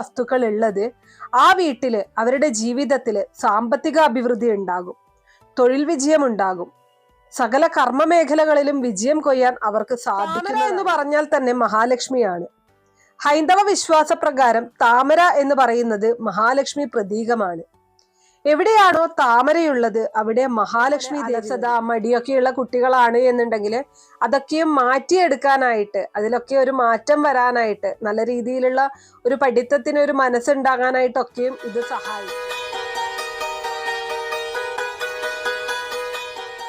വസ്തുക്കൾ ഉള്ളത് ആ വീട്ടിൽ അവരുടെ ജീവിതത്തിൽ സാമ്പത്തിക അഭിവൃദ്ധി ഉണ്ടാകും. തൊഴിൽ വിജയം ഉണ്ടാകും. സകല കർമ്മ മേഖലകളിലും വിജയം കൊയ്യാൻ അവർക്ക് സാധിക്കും എന്ന് പറഞ്ഞാൽ തന്നെ മഹാലക്ഷ്മിയാണ്. ഹൈന്ദവ വിശ്വാസപ്രകാരം താമര എന്ന് പറയുന്നത് മഹാലക്ഷ്മി പ്രതീകമാണ്. എവിടെയാണോ താമരയുള്ളത് അവിടെ മഹാലക്ഷ്മി അലസത മടിയൊക്കെയുള്ള കുട്ടികളാണ് എന്നുണ്ടെങ്കിൽ അതൊക്കെ മാറ്റിയെടുക്കാനായിട്ട് അതിലൊക്കെ ഒരു മാറ്റം വരാനായിട്ട് നല്ല രീതിയിലുള്ള ഒരു പഠിത്തത്തിന് ഒരു മനസ്സുണ്ടാകാനായിട്ടൊക്കെയും ഇത് സഹായിക്കും.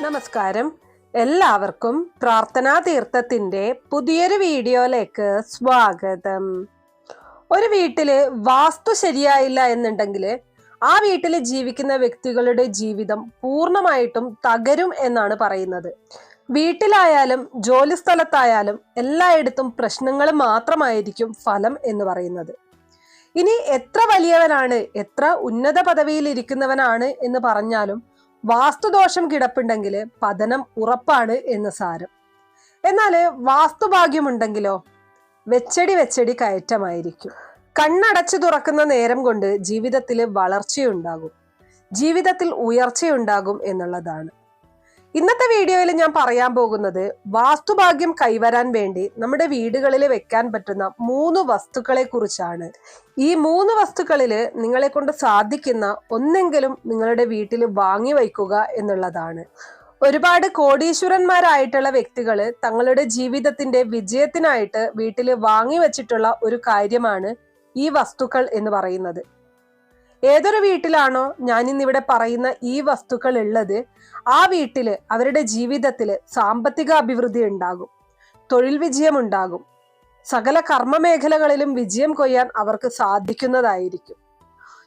നമസ്കാരം. എല്ലാവർക്കും പ്രാർത്ഥനാ തീർത്ഥത്തിന്റെ പുതിയൊരു വീഡിയോയിലേക്ക് സ്വാഗതം. ഒരു വീട്ടിൽ വാസ്തു ശരിയായില്ല എന്നുണ്ടെങ്കിൽ ആ വീട്ടിൽ ജീവിക്കുന്ന വ്യക്തികളുടെ ജീവിതം പൂർണമായിട്ടും തകരും എന്നാണ് പറയുന്നത്. വീട്ടിലായാലും ജോലി സ്ഥലത്തായാലും എല്ലായിടത്തും പ്രശ്നങ്ങൾ മാത്രമായിരിക്കും ഫലം എന്ന് പറയുന്നത്. ഇനി എത്ര വലിയവനാണ് എത്ര ഉന്നത പദവിയിൽ ഇരിക്കുന്നവനാണ് എന്ന് പറഞ്ഞാലും വാസ്തുദോഷം കിടപ്പുണ്ടെങ്കിൽ പതനം ഉറപ്പാണ് എന്ന് സാരം. എന്നാൽ വാസ്തുഭാഗ്യമുണ്ടെങ്കിലോ? വെച്ചടി വെച്ചടി കയറ്റമായിരിക്കും. കണ്ണടച്ചു തുറക്കുന്ന നേരം കൊണ്ട് ജീവിതത്തിൽ വളർച്ചയുണ്ടാകും. ജീവിതത്തിൽ ഉയർച്ചയുണ്ടാകും എന്നുള്ളതാണ്. ഇന്നത്തെ വീഡിയോയിൽ ഞാൻ പറയാൻ പോകുന്നത് വാസ്തുഭാഗ്യം കൈവരാൻ വേണ്ടി നമ്മുടെ വീടുകളിൽ വെക്കാൻ പറ്റുന്ന മൂന്ന് വസ്തുക്കളെ കുറിച്ചാണ് ഈ മൂന്ന് വസ്തുക്കളിൽ നിങ്ങളെ കൊണ്ട് സാധിക്കുന്ന ഒന്നെങ്കിലും നിങ്ങളുടെ വീട്ടിൽ വാങ്ങി വയ്ക്കുക എന്നുള്ളതാണ്. ഒരുപാട് കോടീശ്വരന്മാരായിട്ടുള്ള വ്യക്തികൾ തങ്ങളുടെ ജീവിതത്തിന്റെ വിജയത്തിനായിട്ട് വീട്ടിൽ വാങ്ങി വച്ചിട്ടുള്ള ഒരു കാര്യമാണ് ഈ വസ്തുക്കൾ എന്ന് പറയുന്നത്. ഏതൊരു വീട്ടിലാണോ ഞാൻ ഇന്നിവിടെ പറയുന്ന ഈ വസ്തുക്കൾ ഉള്ളത് ആ വീട്ടിൽ അവരുടെ ജീവിതത്തിൽ സാമ്പത്തിക അഭിവൃദ്ധി ഉണ്ടാകും തൊഴിൽ വിജയം ഉണ്ടാകും സകല കർമ്മ മേഖലകളിലും വിജയം കൊയ്യാൻ അവർക്ക് സാധിക്കുന്നതായിരിക്കും.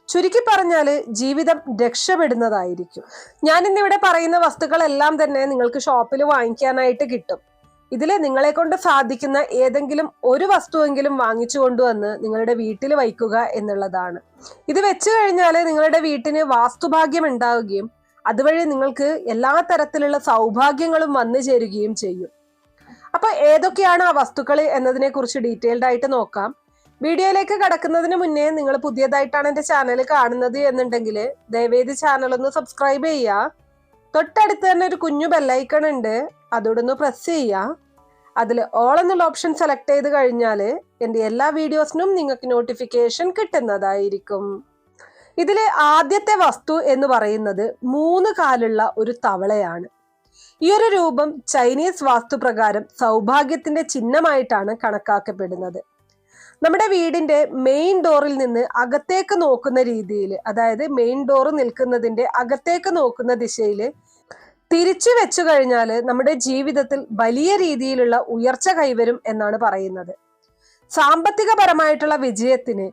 ചുരുക്കി പറഞ്ഞാൽ ജീവിതം രക്ഷപ്പെടുന്നതായിരിക്കും. ഞാൻ ഇന്നിവിടെ പറയുന്ന വസ്തുക്കളെല്ലാം തന്നെ നിങ്ങൾക്ക് ഷോപ്പിൽ വാങ്ങിക്കാനായിട്ട് കിട്ടും. ഇതിൽ നിങ്ങളെ കൊണ്ട് സാധിക്കുന്ന ഏതെങ്കിലും ഒരു വസ്തുവെങ്കിലും വാങ്ങിച്ചു കൊണ്ടുവന്ന് നിങ്ങളുടെ വീട്ടിൽ വയ്ക്കുക എന്നുള്ളതാണ്. ഇത് വെച്ചു കഴിഞ്ഞാൽ നിങ്ങളുടെ വീട്ടിന് വാസ്തുഭാഗ്യം ഉണ്ടാവുകയും അതുവഴി നിങ്ങൾക്ക് എല്ലാ തരത്തിലുള്ള സൗഭാഗ്യങ്ങളും വന്നു ചേരുകയും ചെയ്യും. അപ്പൊ ഏതൊക്കെയാണ് ആ വസ്തുക്കൾ എന്നതിനെ കുറിച്ച് ഡീറ്റെയിൽഡ് ആയിട്ട് നോക്കാം. വീഡിയോയിലേക്ക് കടക്കുന്നതിന് മുന്നേ നിങ്ങൾ പുതിയതായിട്ടാണ് എന്റെ ചാനൽ കാണുന്നത് എന്നുണ്ടെങ്കിൽ ദയവേദി ചാനൽ ഒന്ന് സബ്സ്ക്രൈബ് ചെയ്യുക. തൊട്ടടുത്ത് തന്നെ ഒരു കുഞ്ഞു ബെല്ലൈക്കൺ ഉണ്ട്. അതോടൊന്ന് പ്രസ് ചെയ്യുക അതിൽ ഓൾ എന്നുള്ള ഓപ്ഷൻ സെലക്ട് ചെയ്ത് കഴിഞ്ഞാൽ എന്റെ എല്ലാ വീഡിയോസിനും നിങ്ങൾക്ക് നോട്ടിഫിക്കേഷൻ കിട്ടുന്നതായിരിക്കും. ഇതിൽ ആദ്യത്തെ വസ്തു എന്ന് പറയുന്നത് മൂന്ന് കാലുള്ള ഒരു തവളയാണ്. ഈ ഒരു രൂപം ചൈനീസ് വാസ്തുപ്രകാരം സൗഭാഗ്യത്തിന്റെ ചിഹ്നമായിട്ടാണ് കണക്കാക്കപ്പെടുന്നത്. നമ്മുടെ വീടിന്റെ മെയിൻ ഡോറിൽ നിന്ന് അകത്തേക്ക് നോക്കുന്ന രീതിയിൽ അതായത് മെയിൻ ഡോർ നിൽക്കുന്നതിന്റെ അകത്തേക്ക് നോക്കുന്ന ദിശയിൽ തിരിച്ചു വെച്ചു കഴിഞ്ഞാൽ നമ്മുടെ ജീവിതത്തിൽ വലിയ രീതിയിലുള്ള ഉയർച്ച കൈവരും എന്നാണ് പറയുന്നത്. സാമ്പത്തികപരമായിട്ടുള്ള വിജയത്തിന്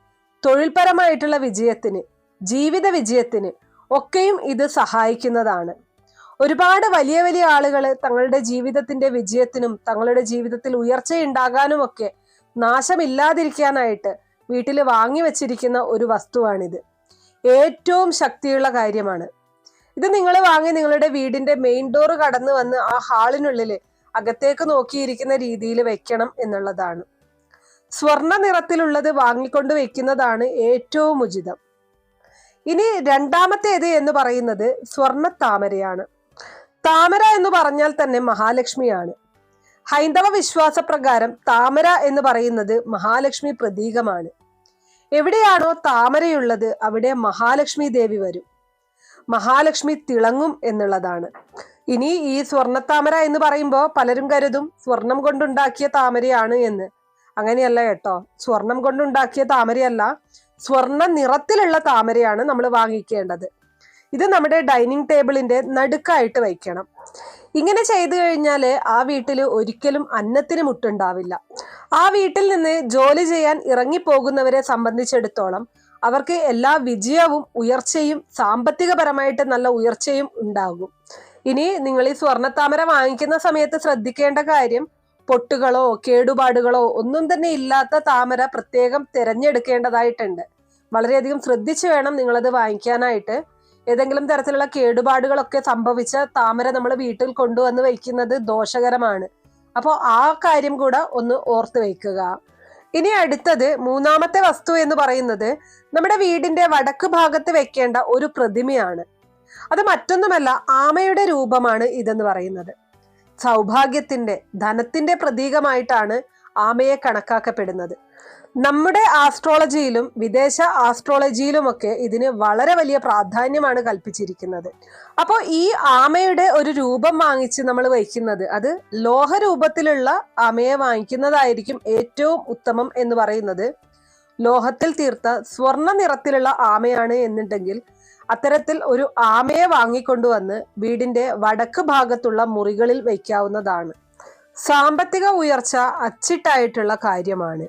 തൊഴിൽപരമായിട്ടുള്ള വിജയത്തിന് ജീവിത വിജയത്തിന് ഒക്കെയും ഇത് സഹായിക്കുന്നതാണ്. ഒരുപാട് വലിയ വലിയ ആളുകൾ തങ്ങളുടെ ജീവിതത്തിന്റെ വിജയത്തിനും തങ്ങളുടെ ജീവിതത്തിൽ ഉയർച്ചയുണ്ടാകാനും ഒക്കെ നാശമില്ലാതിരിക്കാനായിട്ട് വീട്ടിൽ വാങ്ങി വെച്ചിരിക്കുന്ന ഒരു വസ്തുവാണിത്. ഏറ്റവും ശക്തിയുള്ള കാര്യമാണ്. ഇത് നിങ്ങൾ വാങ്ങി നിങ്ങളുടെ വീടിന്റെ മെയിൻ ഡോർ കടന്നു വന്ന് ആ ഹാളിനുള്ളിൽ അകത്തേക്ക് നോക്കിയിരിക്കുന്ന രീതിയിൽ വെക്കണം എന്നുള്ളതാണ്. സ്വർണ നിറത്തിലുള്ളത് വാങ്ങിക്കൊണ്ട് വെക്കുന്നതാണ് ഏറ്റവും ഉചിതം. ഇനി രണ്ടാമത്തേത് എന്ന് പറയുന്നത് സ്വർണ താമരയാണ്. താമര എന്ന് പറഞ്ഞാൽ തന്നെ മഹാലക്ഷ്മിയാണ്. ഹൈന്ദവ വിശ്വാസ പ്രകാരം താമര എന്ന് പറയുന്നത് മഹാലക്ഷ്മി പ്രതീകമാണ്. എവിടെയാണോ താമരയുള്ളത് അവിടെ മഹാലക്ഷ്മി ദേവി വരും. മഹാലക്ഷ്മി തിളങ്ങും എന്നുള്ളതാണ്. ഇനി ഈ സ്വർണത്താമര എന്ന് പറയുമ്പോൾ പലരും കരുതും സ്വർണം കൊണ്ടുണ്ടാക്കിയ താമരയാണ് എന്ന്. അങ്ങനെയല്ല കേട്ടോ. സ്വർണം കൊണ്ടുണ്ടാക്കിയ താമരയല്ല സ്വർണ നിറത്തിലുള്ള താമരയാണ് നമ്മൾ വാങ്ങിക്കേണ്ടത്. ഇത് നമ്മുടെ ഡൈനിങ് ടേബിളിന്റെ നടുക്കായിട്ട് വയ്ക്കണം. ഇങ്ങനെ ചെയ്തു കഴിഞ്ഞാൽ ആ വീട്ടിൽ ഒരിക്കലും അന്നത്തിന് മുട്ടുണ്ടാവില്ല. ആ വീട്ടിൽ നിന്ന് ജോലി ചെയ്യാൻ ഇറങ്ങിപ്പോകുന്നവരെ സംബന്ധിച്ചിടത്തോളം അവർക്ക് എല്ലാ വിജയവും ഉയർച്ചയും സാമ്പത്തികപരമായിട്ട് നല്ല ഉയർച്ചയും ഉണ്ടാകും. ഇനി നിങ്ങൾ ഈ സ്വർണത്താമര വാങ്ങിക്കുന്ന സമയത്ത് ശ്രദ്ധിക്കേണ്ട കാര്യം പൊട്ടുകളോ കേടുപാടുകളോ ഒന്നും തന്നെ ഇല്ലാത്ത താമര പ്രത്യേകം തിരഞ്ഞെടുക്കേണ്ടതായിട്ടുണ്ട്. വളരെയധികം ശ്രദ്ധിച്ചു വേണം നിങ്ങളത് വാങ്ങിക്കാനായിട്ട്. ഏതെങ്കിലും തരത്തിലുള്ള കേടുപാടുകളൊക്കെ സംഭവിച്ച താമര നമ്മൾ വീട്ടിൽ കൊണ്ടുവന്ന് വയ്ക്കുന്നത് ദോഷകരമാണ്. അപ്പോൾ ആ കാര്യം കൂടെ ഒന്ന് ഓർത്ത് വയ്ക്കുക ഇനി അടുത്തത് മൂന്നാമത്തെ വസ്തു എന്ന് പറയുന്നത് നമ്മുടെ വീടിന്റെ വടക്ക് ഭാഗത്ത് വെക്കേണ്ട ഒരു പ്രതിമയാണ്. അത് മറ്റൊന്നുമല്ല ആമയുടെ രൂപമാണ് ഇതെന്ന് പറയുന്നത്. സൗഭാഗ്യത്തിന്റെ ധനത്തിന്റെ പ്രതീകമായിട്ടാണ് ആമയെ കണക്കാക്കപ്പെടുന്നത്. നമ്മുടെ ആസ്ട്രോളജിയിലും വിദേശ ആസ്ട്രോളജിയിലുമൊക്കെ ഇതിന് വളരെ വലിയ പ്രാധാന്യമാണ് കൽപ്പിച്ചിരിക്കുന്നത്. അപ്പോൾ ഈ ആമയുടെ ഒരു രൂപം വാങ്ങിച്ച് നമ്മൾ വയ്ക്കുന്നത് അത് ലോഹരൂപത്തിലുള്ള ആമയെ വാങ്ങിക്കുന്നതായിരിക്കും ഏറ്റവും ഉത്തമം എന്ന് പറയുന്നത്. ലോഹത്തിൽ തീർത്ത സ്വർണ നിറത്തിലുള്ള ആമയാണ് എന്നുണ്ടെങ്കിൽ അത്തരത്തിൽ ഒരു ആമയെ വാങ്ങിക്കൊണ്ടുവന്ന് വീടിന്റെ വടക്ക് ഭാഗത്തുള്ള മുറികളിൽ വയ്ക്കാവുന്നതാണ്. സാമ്പത്തിക ഉയർച്ച അച്ചിട്ടായിട്ടുള്ള കാര്യമാണ്.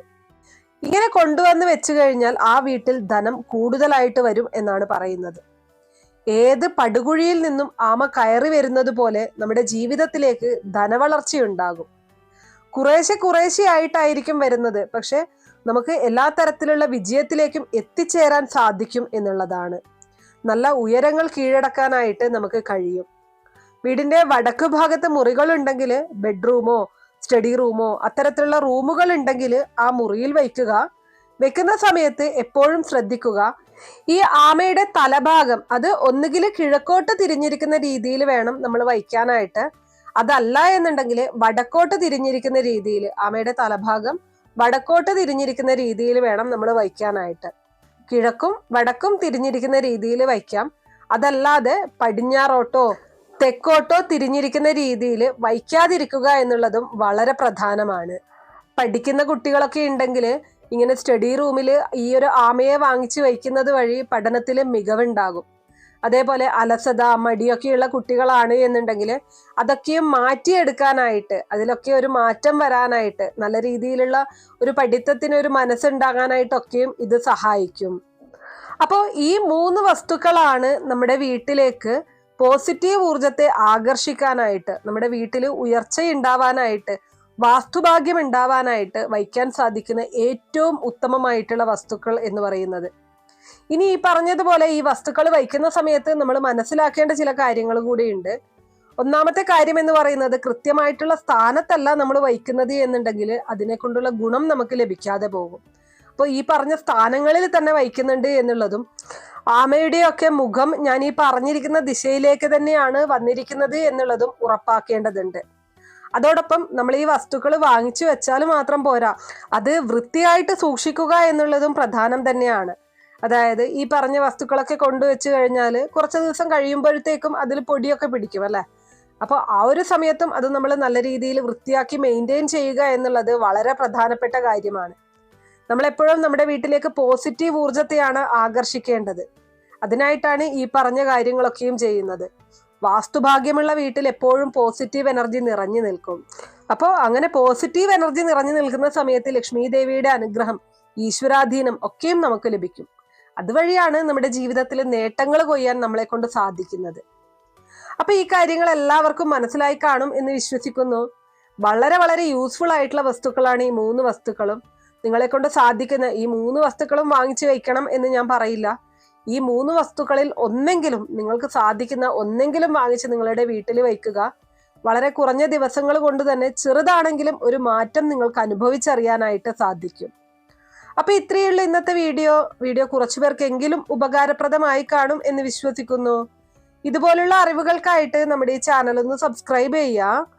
ഇങ്ങനെ കൊണ്ടുവന്ന് വെച്ചു കഴിഞ്ഞാൽ ആ വീട്ടിൽ ധനം കൂടുതലായിട്ട് വരും എന്നാണ് പറയുന്നത്. ഏത് പടുകുഴിയിൽ നിന്നും ആമ കയറി വരുന്നത് പോലെ നമ്മുടെ ജീവിതത്തിലേക്ക് ധനവളർച്ചയുണ്ടാകും. കുറേശ്ശെ കുറേശ്ശെ ആയിട്ടായിരിക്കും വരുന്നത് പക്ഷെ നമുക്ക് എല്ലാ തരത്തിലുള്ള വിജയത്തിലേക്കും എത്തിച്ചേരാൻ സാധിക്കും എന്നുള്ളതാണ്. നല്ല ഉയരങ്ങൾ കീഴടക്കാനായിട്ട് നമുക്ക് കഴിയും. വീടിന്റെ വടക്ക് ഭാഗത്ത് മുറികളുണ്ടെങ്കിൽ ബെഡ്റൂമോ സ്റ്റഡി റൂമോ അത്തരത്തിലുള്ള റൂമുകൾ ഉണ്ടെങ്കിൽ ആ മുറിയിൽ വയ്ക്കുക. വെക്കുന്ന സമയത്ത് എപ്പോഴും ശ്രദ്ധിക്കുക. ഈ ആമയുടെ തലഭാഗം അത് ഒന്നുകിൽ കിഴക്കോട്ട് തിരിഞ്ഞിരിക്കുന്ന രീതിയിൽ വേണം നമ്മൾ വയ്ക്കാനായിട്ട്. അതല്ല എന്നുണ്ടെങ്കിൽ വടക്കോട്ട് തിരിഞ്ഞിരിക്കുന്ന രീതിയിൽ ആമയുടെ തലഭാഗം വടക്കോട്ട് തിരിഞ്ഞിരിക്കുന്ന രീതിയിൽ വേണം നമ്മൾ വയ്ക്കാനായിട്ട്. കിഴക്കും വടക്കും തിരിഞ്ഞിരിക്കുന്ന രീതിയിൽ വയ്ക്കാം. അതല്ലാതെ പടിഞ്ഞാറോട്ടോ തെക്കോട്ടോ തിരിഞ്ഞിരിക്കുന്ന രീതിയിൽ വയ്ക്കാതിരിക്കുക എന്നുള്ളതും വളരെ പ്രധാനമാണ്. പഠിക്കുന്ന കുട്ടികളൊക്കെ ഉണ്ടെങ്കിൽ ഇങ്ങനെ സ്റ്റഡി റൂമിൽ ഈ ഒരു ആമയെ വാങ്ങിച്ചു വയ്ക്കുന്നത് വഴി പഠനത്തിൽ മികവുണ്ടാകും. അതേപോലെ അലസത മടിയൊക്കെയുള്ള കുട്ടികളാണ് എന്നുണ്ടെങ്കിൽ അതൊക്കെയും മാറ്റിയെടുക്കാനായിട്ട് അതിലൊക്കെ ഒരു മാറ്റം വരാനായിട്ട് നല്ല രീതിയിലുള്ള ഒരു പഠിത്തത്തിന് ഒരു മനസ്സുണ്ടാകാനായിട്ടൊക്കെയും ഇത് സഹായിക്കും. അപ്പോൾ ഈ മൂന്ന് വസ്തുക്കളാണ് നമ്മുടെ വീട്ടിലേക്ക് പോസിറ്റീവ് ഊർജത്തെ ആകർഷിക്കാനായിട്ട് നമ്മുടെ വീട്ടിൽ ഉയർച്ച ഉയർച്ചയുണ്ടാവാനായിട്ട് വാസ്തുഭാഗ്യം ഉണ്ടാവാനായിട്ട് വയ്ക്കാൻ സാധിക്കുന്ന ഏറ്റവും ഉത്തമമായിട്ടുള്ള വസ്തുക്കൾ എന്ന് പറയുന്നത്. ഇനി ഈ പറഞ്ഞതുപോലെ ഈ വസ്തുക്കൾ വയ്ക്കുന്ന സമയത്ത് നമ്മൾ മനസ്സിലാക്കേണ്ട ചില കാര്യങ്ങൾ കൂടിയുണ്ട്. ഒന്നാമത്തെ കാര്യം എന്ന് പറയുന്നത് കൃത്യമായിട്ടുള്ള സ്ഥാനത്തല്ല നമ്മൾ വയ്ക്കുന്നത് എന്നുണ്ടെങ്കിൽ അതിനെ കൊണ്ടുള്ള ഗുണം നമുക്ക് ലഭിക്കാതെ പോകും. അപ്പോൾ ഈ പറഞ്ഞ സ്ഥാനങ്ങളിൽ തന്നെ വയ്ക്കുന്നുണ്ട് എന്നുള്ളതും ആമയുടെയൊക്കെ മുഖം ഞാൻ ഈ പറഞ്ഞിരിക്കുന്ന ദിശയിലേക്ക് തന്നെയാണ് വന്നിരിക്കുന്നത് എന്നുള്ളതും ഉറപ്പാക്കേണ്ടതുണ്ട്. അതോടൊപ്പം നമ്മൾ ഈ വസ്തുക്കൾ വാങ്ങിച്ചു വെച്ചാൽ മാത്രം പോരാ അത് വൃത്തിയായിട്ട് സൂക്ഷിക്കുക എന്നുള്ളതും പ്രധാനം തന്നെയാണ്. അതായത് ഈ പറഞ്ഞ വസ്തുക്കളൊക്കെ കൊണ്ടുവച്ച് കഴിഞ്ഞാൽ കുറച്ച് ദിവസം കഴിയുമ്പോഴത്തേക്കും അതിൽ പൊടിയൊക്കെ പിടിക്കും അല്ലേ? അപ്പോൾ ആ ഒരു സമയത്തും അത് നമ്മൾ നല്ല രീതിയിൽ വൃത്തിയാക്കി മെയിന്റെയിൻ ചെയ്യുക എന്നുള്ളത് വളരെ പ്രധാനപ്പെട്ട കാര്യമാണ്. നമ്മൾ എപ്പോഴും നമ്മുടെ വീട്ടിലേക്ക് പോസിറ്റീവ് ഊർജത്തെയാണ് ആകർഷിക്കേണ്ടത്. അതിനായിട്ടാണ് ഈ പറഞ്ഞ കാര്യങ്ങളൊക്കെയും ചെയ്യുന്നത്. വാസ്തുഭാഗ്യമുള്ള വീട്ടിൽ എപ്പോഴും പോസിറ്റീവ് എനർജി നിറഞ്ഞു നിൽക്കും. അപ്പോൾ അങ്ങനെ പോസിറ്റീവ് എനർജി നിറഞ്ഞു നിൽക്കുന്ന സമയത്ത് ലക്ഷ്മി ദേവിയുടെ അനുഗ്രഹം ഈശ്വരാധീനം ഒക്കെയും നമുക്ക് ലഭിക്കും. അതുവഴിയാണ് നമ്മുടെ ജീവിതത്തിൽ നേട്ടങ്ങൾ കൊയ്യാൻ നമ്മളെ കൊണ്ട് സാധിക്കുന്നത്. അപ്പൊ ഈ കാര്യങ്ങൾ എല്ലാവർക്കും മനസ്സിലായി കാണും എന്ന് വിശ്വസിക്കുന്നു. വളരെ വളരെ യൂസ്ഫുൾ ആയിട്ടുള്ള വസ്തുക്കളാണ് ഈ മൂന്ന് വസ്തുക്കളും. നിങ്ങളെ കൊണ്ട് സാധിക്കുന്ന ഈ മൂന്ന് വസ്തുക്കളും വാങ്ങിച്ചു വെക്കണം എന്ന് ഞാൻ പറയില്ല. ഈ മൂന്ന് വസ്തുക്കളിൽ ഒന്നെങ്കിലും നിങ്ങൾക്ക് സാധിക്കുന്ന ഒന്നെങ്കിലും വാങ്ങിച്ച് നിങ്ങളുടെ വീട്ടിൽ വയ്ക്കുക. വളരെ കുറഞ്ഞ ദിവസങ്ങൾ കൊണ്ട് തന്നെ ചെറുതാണെങ്കിലും ഒരു മാറ്റം നിങ്ങൾക്ക് അനുഭവിച്ചറിയാനായിട്ട് സാധിക്കും. അപ്പൊ ഇത്രയുള്ള ഇന്നത്തെ വീഡിയോ. വീഡിയോ കുറച്ചു പേർക്കെങ്കിലും ഉപകാരപ്രദമായി കാണും എന്ന് വിശ്വസിക്കുന്നു. ഇതുപോലുള്ള അറിവുകൾക്കായിട്ട് നമ്മുടെ ഈ ചാനൽ ഒന്ന് സബ്സ്ക്രൈബ് ചെയ്യുക.